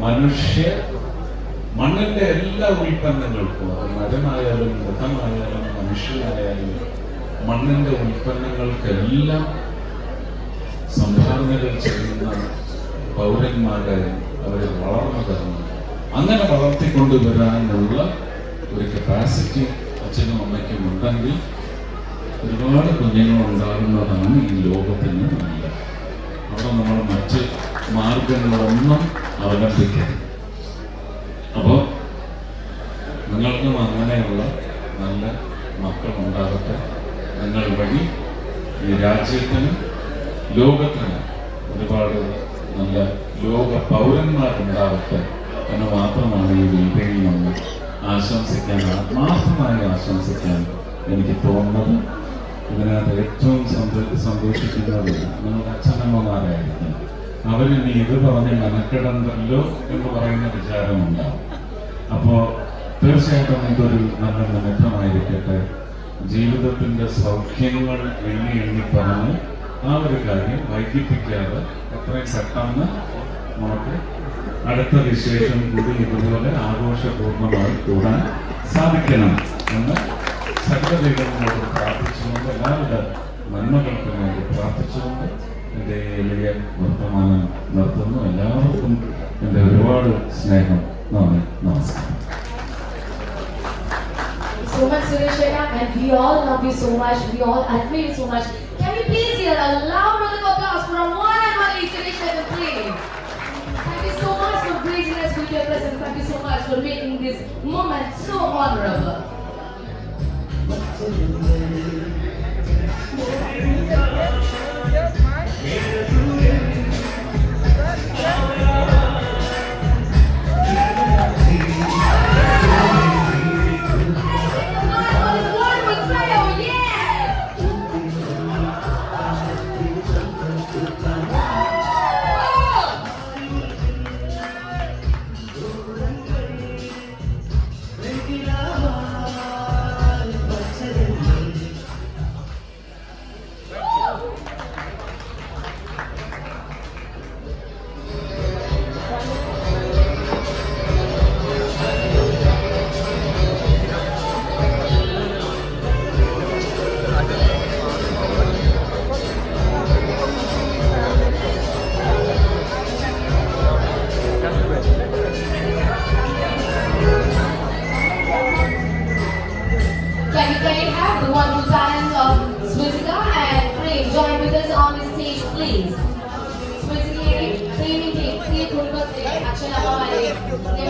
മനുഷ്യ മണ്ണിന്റെ എല്ലാ ഉൽപ്പന്നങ്ങൾക്കും അത് മരമായാലും മൃഗമായാലും മനുഷ്യനായാലും മണ്ണിന്റെ ഉൽപ്പന്നങ്ങൾക്കെല്ലാം സംഭാവനകൾ ചെയ്യുന്ന പൗരന്മാരായി അവരെ വളർന്നു തരണം അങ്ങനെ വളർത്തിക്കൊണ്ടുവരാനുള്ള ഒരു കപ്പാസിറ്റി അച്ഛനും അമ്മയ്ക്കും ഉണ്ടെങ്കിൽ ഒരുപാട് കുഞ്ഞുങ്ങൾ ഉണ്ടാകുന്നതാണ് ഈ ലോകത്തിന് നല്ലത്. അവിടെ നമ്മൾ മറ്റ് മാർഗങ്ങളൊന്നും അവലംബിക്കരുത്. അപ്പോൾ നിങ്ങൾക്കും അങ്ങനെയുള്ള നല്ല മക്കൾ ഉണ്ടാകട്ടെ നിങ്ങൾ വഴി ഈ രാജ്യത്തിന് ലോകത്തിന് ഒരുപാട് നല്ല ലോക പൗരന്മാരുണ്ടാവട്ടെ എന്ന് മാത്രമാണ് ഈ വീട്ടിൽ നിന്ന് ആശംസിക്കാൻ ആത്മാർത്ഥമായി ആശംസിക്കാൻ എനിക്ക് തോന്നുന്നത്. ഇതിനകത്ത് ഏറ്റവും സന്തോ- സന്തോഷിക്കുന്നത് നിങ്ങളുടെ അച്ഛനമ്മമാരായിരിക്കും അവരിനി ഇത് പറഞ്ഞ് മെനക്കെടണ്ടല്ലോ എന്ന് പറയുന്ന വിചാരമുണ്ടാവും. അപ്പോ തീർച്ചയായിട്ടും ഇതൊരു നല്ല നിമിത്തമായിരിക്കട്ടെ ജീവിതത്തിന്റെ സൗഖ്യങ്ങൾ എണ്ണി എണ്ണി പറഞ്ഞ് ആ ഒരു കാര്യം വൈകിപ്പിക്കാതെ എത്രയും പെട്ടെന്ന് നമുക്ക് അടുത്ത വിശേഷം കൂടി ഇതുപോലെ ആഘോഷപൂർണമായി കൂടാൻ സാധിക്കണം എന്ന് സകലദൈവങ്ങളോട് പ്രാർത്ഥിച്ചുകൊണ്ട് എല്ലാവരുടെ നന്മകൾക്ക് വേണ്ടി പ്രാർത്ഥിച്ചുകൊണ്ട് എൻ്റെ ഈ എളിയ വർത്തമാനം നിർത്തുന്നു എല്ലാവർക്കും എൻ്റെ ഒരുപാട് സ്നേഹം നന്ദി നമസ്കാരം so much, Sureshana, and we all love you so much. We all admire you so much. Can we please hear a loud round of applause for our one and only Sureshana, please? Thank you so much for gracing us with your presence. Thank you so much for making this moment so honorable. wonderful of Switzerland and pray join with us on the stage, please. Switzerland, three minutes, three minutes, three minutes, three